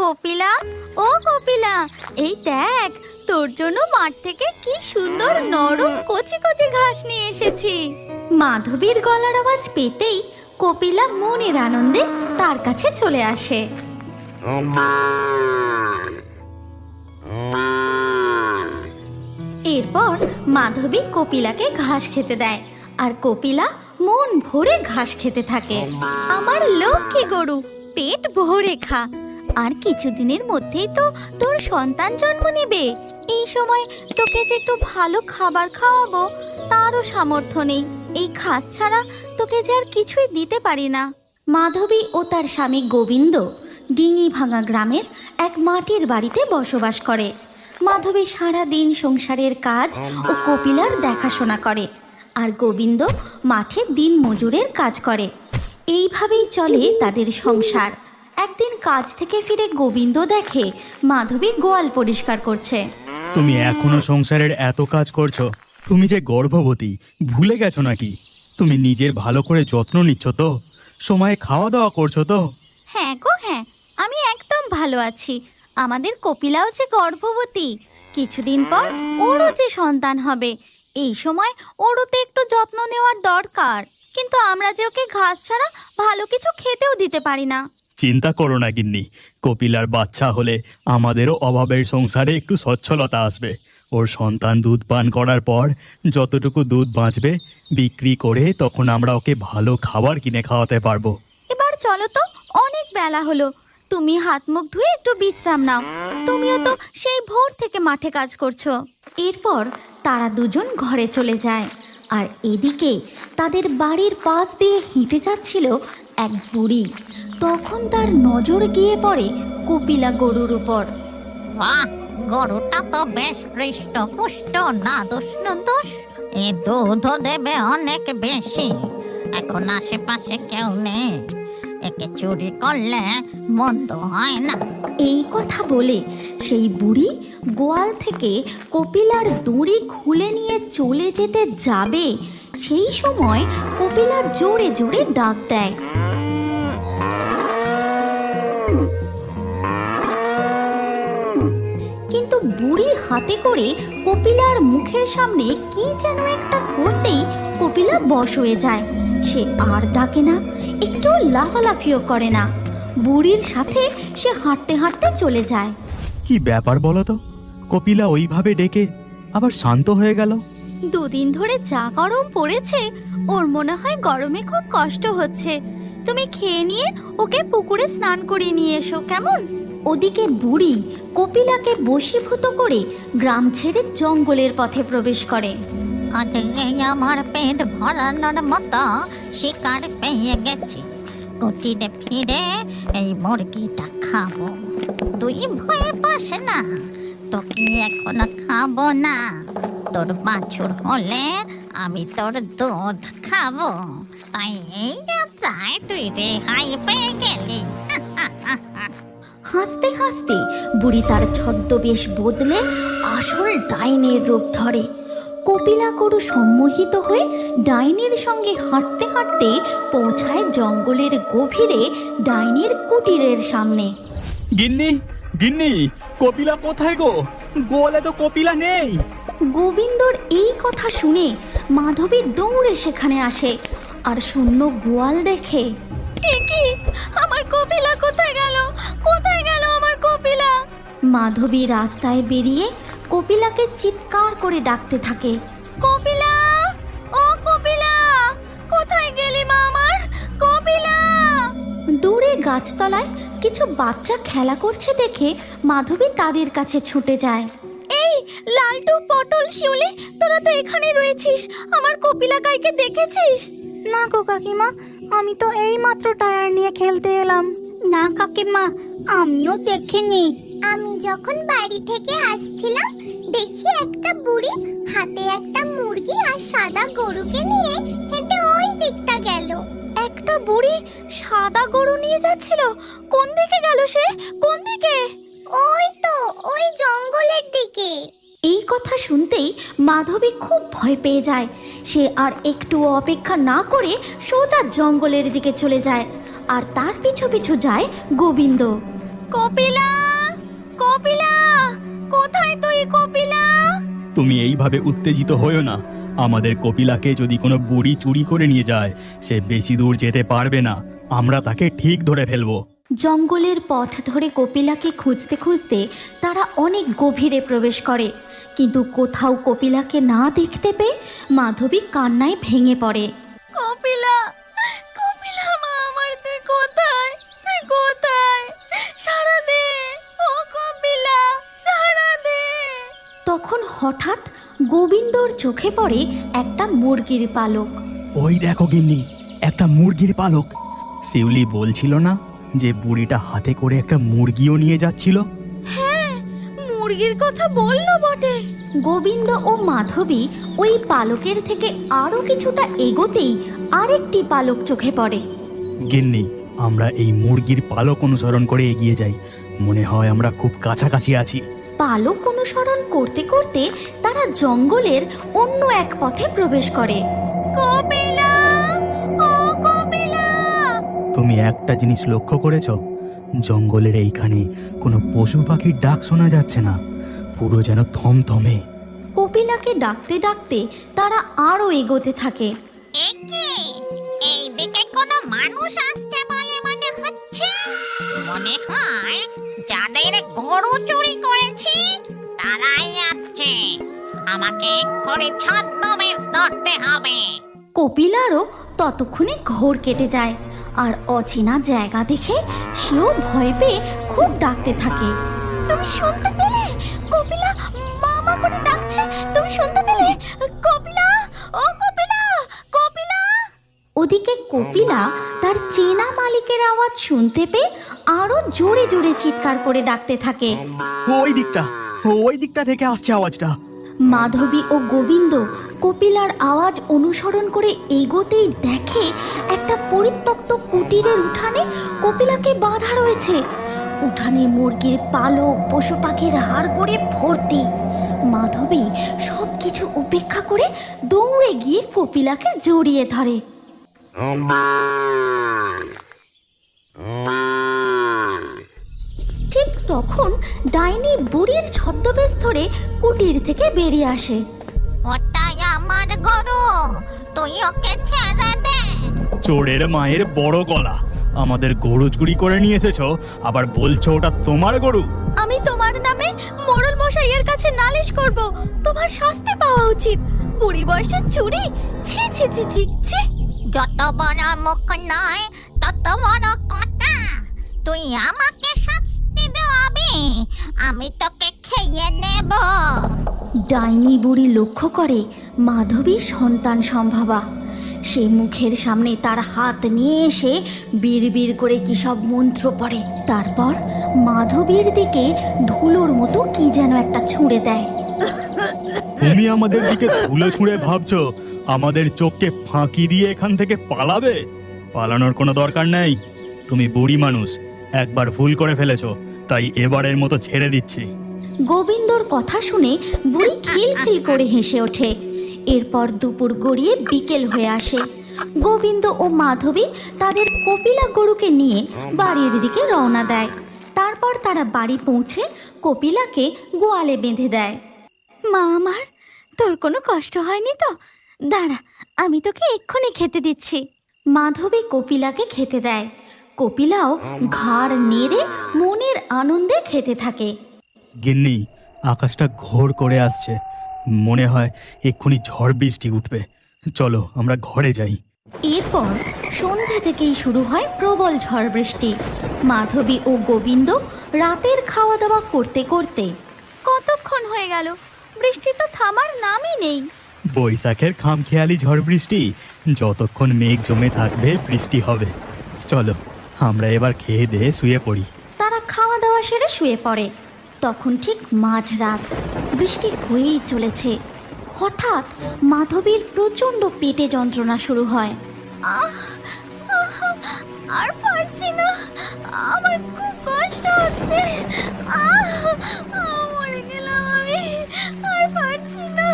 কপিলা, ও কপিলা, এই দেখ, তোর জন্য মাঠ থেকে কি সুন্দর নরম কচি কচি ঘাস নিয়ে এসেছি। মাধবীর গলার আওয়াজ পেতেই কপিলা মনের আনন্দে তার কাছে চলে আসে। এরপর মাধবী কপিলাকে ঘাস খেতে দেয়, আর কপিলা মন ভরে ঘাস খেতে থাকে। আমার লক্ষ্মী গরু পেট ভরে খা। আর কিছুদিনের মধ্যেই তো তোর সন্তান জন্ম নেবে। এই সময় তোকে যে একটু ভালো খাবার খাওয়াবো, তারও সামর্থ্য নেই। এই খাস ছাড়া তোকে যে আর কিছুই দিতে পারি না। মাধবী ও তার স্বামী গোবিন্দ ডিঙি ভাঙা গ্রামের এক মাটির বাড়িতে বসবাস করে। মাধবী সারা দিন সংসারের কাজ ও কপিলার দেখাশোনা করে আর গোবিন্দ মাঠে দিন মজুরের কাজ করে। এইভাবেই চলে তাদের সংসার। একদিন কাজ থেকে ফিরে গোবিন্দ দেখে মাধবী গোয়াল পরিষ্কার করছে। তুমি এখনও সংসারের এত কাজ করছ তুমি যে গর্ভবতী ভুলে গেছো নাকি? তুমি নিজের ভালো করে যত্ন নিচ্ছ তো সময়ে খাওয়া দাওয়া করছ তো? হ্যাঁ গো হ্যাঁ আমি একদম ভালো আছি। আমাদের কপিলাও যে গর্ভবতী কিছুদিন পর ওরও যে সন্তান হবে এই সময় ওরও তো একটু যত্ন নেওয়ার দরকার। কিন্তু আমরা যে ওকে ঘাস ছাড়া ভালো কিছু খেতেও দিতে পারি না। চিন্তা করো না, গিন্নি। কপিলার বাচ্চা হলে আমাদেরও অভাবের সংসারে একটু সচ্ছলতা আসবে। ওর সন্তান দুধ পান করার পর যতটুকু দুধ বাঁচবে, বিক্রি করে তখন আমরা ওকে ভালো খাবার কিনে খাওয়াতে পারব। এবার চলো তো, অনেক বেলা হলো। তুমি হাত মুখ ধুয়ে একটু বিশ্রাম নাও। তুমিও তো সেই ভোর থেকে মাঠে কাজ করছ। এরপর তারা দুজন ঘরে চলে যায়। আর এদিকে তাদের বাড়ির পাশ দিয়ে হেঁটে যাচ্ছিল এক বুড়ি। তখন তার নজর গিয়ে পড়ে কপিলা গরুর উপর। বাহ গরুটা তো বেশ হৃষ্ট পুষ্ট না দোষ দোষ। এ দুধও দেবে অনেক বেশি। এখন আশেপাশে কেউ নেই। একে চুরি করলে মন্দ হয় না। এই কথা বলে সেই বুড়ি গোয়াল থেকে কপিলার দড়ি খুলে নিয়ে চলে যেতে যাবে। সেই সময় কপিলা জোরে জোরে ডাক দেয়। বুড়ি হাতে করে কপিলার মুখের সামনে কি যেন একটা করতেই কপিলা বশ হয়ে যায়। সে আর ডাকে না একটু লাফালাফিও করে না। বুড়ির সাথে সে হাঁটতে হাঁটতে চলে যায়। কি ব্যাপার বলো তো? কপিলা ওইভাবে ডেকে আবার শান্ত হয়ে গেল। দুদিন ধরে যা গরম পড়েছে ওর মনে হয় গরমে খুব কষ্ট হচ্ছে। তুমি খেয়ে নিয়ে ওকে পুকুরে স্নান করিয়ে নিয়ে এসো কেমন? ওদিকে বুড়ি কপিলাকে বশীভূত করে গ্রাম ছেড়ে জঙ্গলের পথে প্রবেশ করে। আমার পেট ভরানোর মতো শিকার পেয়ে গেছি। কুটিরে ফিরে এই মুরগিটা খাব। তুই ভয়ে পাস না, তোকে এখন খাব না। তোর বাছুর হলে আমি তোর দুধ খাব। তাই এই যাত্রায় তুই রেহাই পেয়ে গেলি। হাসতে হাসতে বুড়ি তার ছদ্মবেশ বদলে আসল ডাইনের রূপ ধরে। কপিলা গরু সম্মোহিত হয়ে ডাইনির সঙ্গে হাঁটতে হাঁটতে পৌঁছায় জঙ্গলের গভীরে ডাইনির কুটিরের সামনে। গিন্নি গিন্নি কপিলা কোথায় গো? গোয়ালে তো কপিলা নেই। গোবিন্দর এই কথা শুনে মাধবী দৌড়ে সেখানে আসে আর শূন্য গোয়াল দেখে কি আমার কপিলা কোথায় গেল? কোথায় গেল আমার কপিলা? মাধবী রাস্তায় বেরিয়ে কপিলাকে চিৎকার করে ডাকতে থাকে। কপিলা? ও কপিলা! কোথায় গেলি মা আমার? কপিলা! দূরে গাছতলায় কিছু বাচ্চা খেলা করছে দেখে মাধবী তাদের কাছে ছুটে যায়। এই লালটু পটল শিউলি তোরা তো এখানে রয়েছিস। আমার কপিলা গাইকে দেখেছিস? না গো কাকিমা আমি তো এই মাত্র টায়ার নিয়ে খেলতে এলাম। না কাকিমা আমিও দেখিনি। আমি যখন বাড়ি থেকে আসছিলাম দেখি একটা বুড়ি হাতে একটা মুরগি আর সাদা গরুকে নিয়ে হেঁটে ওই দিকটা গেল। একটা বুড়ি সাদা গরু নিয়ে যাচ্ছিল? কোন দিকে গেল সে? কোন দিকে? ওই তো ওই জঙ্গলের দিকে। এই কথা শুনতেই মাধবী খুব ভয় পেয়ে যায়। সে আর একটু অপেক্ষা না করে সোজা জঙ্গলের দিকে চলে যায় আর তার পিছু পিছু যায় গোবিন্দ। কপিলা! কপিলা! কোথায় তুই কপিলা? তুমি এইভাবে উত্তেজিত হয়েও না। আমাদের কপিলাকে যদি কোনো বুড়ি চুরি করে নিয়ে যায়, সে বেশি দূর যেতে পারবে না। আমরা তাকে ঠিক ধরে ফেলব। জঙ্গলের পথ ধরে কপিলাকে খুঁজতে খুঁজতে তারা অনেক গভীরে প্রবেশ করে। কিন্তু কোথাও কপিলাকে না দেখতে পেয়ে মাধবী কান্নায় ভেঙে পড়ে। কপিলা কপিলা মা আমার তুই কোথায়? তুই কোথায়? সারা দে ও কপিলা সারা দে। তখন হঠাৎ গোবিন্দর চোখে পড়ে একটা মুরগির পালক। ওই দেখো গিন্নি একটা মুরগির পালক। শিউলি বলছিল না? যে বুড়িটা হাতে করে একটা মুরগিও নিয়ে যাচ্ছিল। হ্যাঁ মুরগির কথা বলল বটে। গোবিন্দ ও মাধবী ওই পালকের থেকে আরও কিছুটা এগোতেই আরেকটি পালক চোখে পড়ে। গিন্নি আমরা এই মুরগির পালক অনুসরণ করে এগিয়ে যাই। মনে হয় আমরা খুব কাছাকাছি আছি। পালক অনুসরণ করতে করতে তারা জঙ্গলের অন্য এক পথে প্রবেশ করে। কপিলা তুমি একটা জিনিস লক্ষ্য করেছ? জঙ্গলের এইখানে কোনো পশু পাখির ডাক শোনা যাচ্ছে না। পুরো যেন থমথমে। কপিলাকে ডাকতে ডাকতে তারা আরও এগোতে থাকে। এই দিকে কোনো মানুষ আসছে বলে মনে হচ্ছে? মনে হয় যাদের গরু চুরি করেছি তারাই আসছে। আমাকে এক্ষুনি ছদ্মবেশ ধরতে হবে। কপিলারও ততক্ষণে ঘোর কেটে যায়। আর অচেনা জায়গা দেখে সেও ভয় পেয়ে খুব ডাকতে থাকে। তুমি শুনতে পেলে? কপিলা, মামা করে ডাকছে। তুমি শুনতে পেলে? কপিলা, ও কপিলা কপিলা! ওদিকে কপিলা তার চেনা মালিকের আওয়াজ শুনতে পেয়ে আরও জোরে জোরে চিৎকার করে ডাকতে থাকে। ওই দিকটা ওই দিকটা থেকে আসছে আওয়াজটা। মাধবী ও গোবিন্দ কপিলার আওয়াজ অনুসরণ করে এগোতেই দেখে একটা পরিত্যক্ত কুটিরের উঠানে কপিলাকে বাঁধা রয়েছে। উঠানে মুরগির পালক, পশু পাখির হাড় করে ভর্তি। মাধবী সব কিছু উপেক্ষা করে দৌড়ে গিয়ে কপিলাকে জড়িয়ে ধরে। তখন ডাইনি বুড়ির ছদ্মবেশ ধরে কুটির থেকে বেরিয়ে আসে। ওটাই আমার গরু তুই ওকে ছেড়ে দে। চোরের মায়ের বড় গলা। আমাদের গরু চুরি করে নিয়ে এসেছ আবার বলছো ওটা তোমার গরু। আমি তোমার নামে মোড়ল মশাইয়ের কাছে নালিশ করব। তোমার শাস্তি পাওয়া উচিত। বুড়ি বয়সে চুরি? ছি ছি ছি ছি ছি। যত বড় মুখ নয় তত বড় কথা। তুই আমাকে শাস্তি আমি তোকে খেয়ে নেব। ডাইনি বুড়ি লক্ষ্য করে মাধবীর সন্তান সম্ভাবা। সে মুখের সামনে তার হাত নিয়ে এসে বিড়বিড় করে কি সব মন্ত্র পড়ে। তারপর মাধবীর দিকে ধুলোর মতো কি যেন একটা ছুঁড়ে দেয়। তুমি আমাদের দিকে ধুলো ছুঁড়ে ভাবছ? আমাদের চোখকে ফাঁকি দিয়ে এখান থেকে পালাবে? পালানোর কোনো দরকার নেই। তুমি বুড়ি মানুষ একবার ভুল করে ফেলেছো। তাই এবারের মতো ছেড়ে দিচ্ছি। গোবিন্দর কথা শুনে বুড়ি খিলখিল করে হেসে ওঠে। এরপর দুপুর গড়িয়ে বিকেল হয়ে আসে। গোবিন্দ ও মাধবী তাদের কপিলা গরুকে নিয়ে বাড়ির দিকে রওনা দেয়। তারপর তারা বাড়ি পৌঁছে কপিলাকে গোয়ালে বেঁধে দেয়। মা আমার, তোর কোনো কষ্ট হয়নি তো? দাঁড়া, আমি তোকে এক্ষুনি খেতে দিচ্ছি। মাধবী কপিলাকে খেতে দেয়। কপিলাও ঘাড় নেড়ে মনের আনন্দে খেতে থাকে। গিন্নি আকাশটা ঘোর করে আসছে। মনে হয় এক্ষুনি ঝড় বৃষ্টি উঠবে। চলো আমরা ঘরে যাই। এরপর সন্ধ্যা থেকেই শুরু হয় প্রবল ঝড় বৃষ্টি। মাধবী ও গোবিন্দ রাতের খাওয়া দাওয়া করতে করতে কতক্ষণ হয়ে গেল? বৃষ্টি তো থামার নামই নেই। বৈশাখের খামখেয়ালি ঝড় বৃষ্টি যতক্ষণ মেঘ জমে থাকবে বৃষ্টি হবে। চলো। আমরা এবার খেয়ে দিয়ে শুয়ে পড়ি। তারা খাওয়া দাওয়া সেরে শুয়ে পড়ে। তখন ঠিক মাঝরাত বৃষ্টি হয়েই চলেছে। হঠাৎ মাধবীর প্রচণ্ড পেটে যন্ত্রণা শুরু হয়। আহ আর পারছি না। আমার খুব কষ্ট হচ্ছে। আহ আহ, মরে গেলাম আমি। আর পারছি না।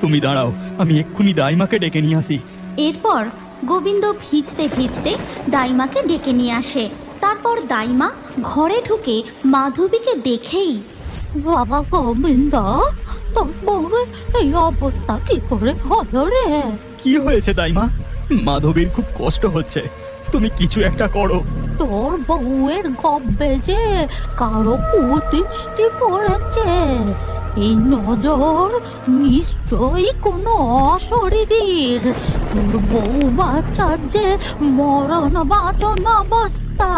তুমি দাঁড়াও আমি এক্ষুনি দাইমাকে ডেকে নিয়ে আসি। এরপর গোবিন্দ ভিজতে ভিজতে দাইমাকে ডেকে নিয়ে আসে। তারপর দাইমা ঘরে ঢুকে মাধবীকে দেখেই বাবা গোবিন্দ তোর বউয়ের এই অবস্থা কি করে হলো রে? কি হয়েছে দাইমা? মাধবীর খুব কষ্ট হচ্ছে। তুমি কিছু একটা করো। তোর বউয়ের গব্বে যে কারও কুদৃষ্টি পড়েছে। এই নজর নিশ্চয়ই কোনো অশরীরীর। তোর বউ বাচ্চার যে মরণ বাচন অবস্থা।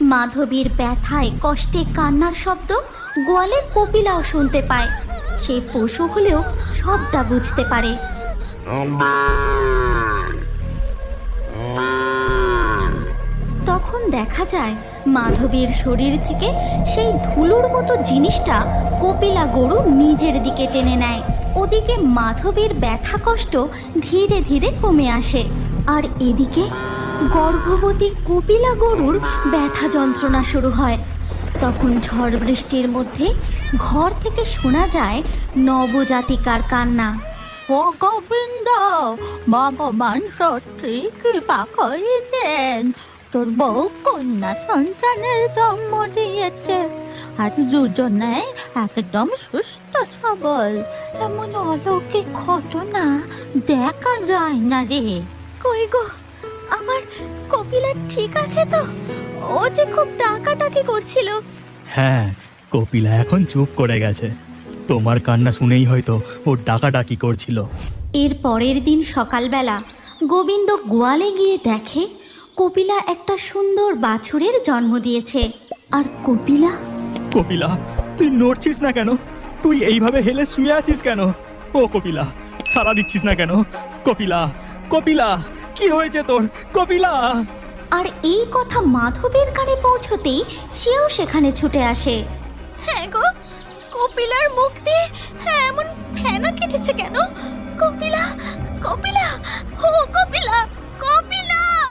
মাধবীর ব্যথায় কষ্টে কান্নার শব্দ গোয়ালে কপিলাও শুনতে পায়। সে পশু হলেও সবটা বুঝতে পারে। দেখা যায়, মাধবীর শরীর থেকে সেই ধুলোর মতো জিনিসটা কপিলা গরু নিজের দিকে টেনে নেয়। ওদিকে মাধবীর ব্যথা কষ্ট ধীরে ধীরে কমে আসে। আর এদিকে গর্ভবতী কপিলা গরুর ব্যথা যন্ত্রণা শুরু হয়। তখন ঝড় বৃষ্টির মধ্যে ঘর থেকে শোনা যায় নবজাতিকার কান্না। গোবিন্দ, ভগবান সত্যি কৃপা করেছেন তোর বউ কন্যা সন্তানের জন্ম দিয়েছে। আর দুজনে একদম সুস্থ সবল। এমন অলৌকিক ঘটনা দেখা যায় না রে। কই গো? আমার কপিলা ঠিক আছে তো? ও যে খুব ডাকাটাকি করছিল। হ্যাঁ কপিলা এখন চুপ করে গেছে। তোমার কান্না শুনেই হয়তো ও ডাকাডাকি করছিল। এর পরের দিন সকালবেলা গোবিন্দ গোয়ালে গিয়ে দেখে কপিলা একটা সুন্দর বাছুরের জন্ম দিয়েছে। আর কপিলা? কপিলা তুই নড়ছিস না কেন? তুই এইভাবে হেলে শুয়ে আছিস কেন? ও কপিলা সারা দিচ্ছিস না কেন? কপিলা কপিলা কি হয়েছে তোর? কপিলা! আর এই কথা মাধবের কানে পৌঁছতেই সেও সেখানে ছুটে আসে। হ্যাঁ গো কপিলার মুখ দিয়ে হ্যাঁ, এমন ফেনা কেটেছে কেন? কপিলা কপিলা ও কপিলা কপিলা!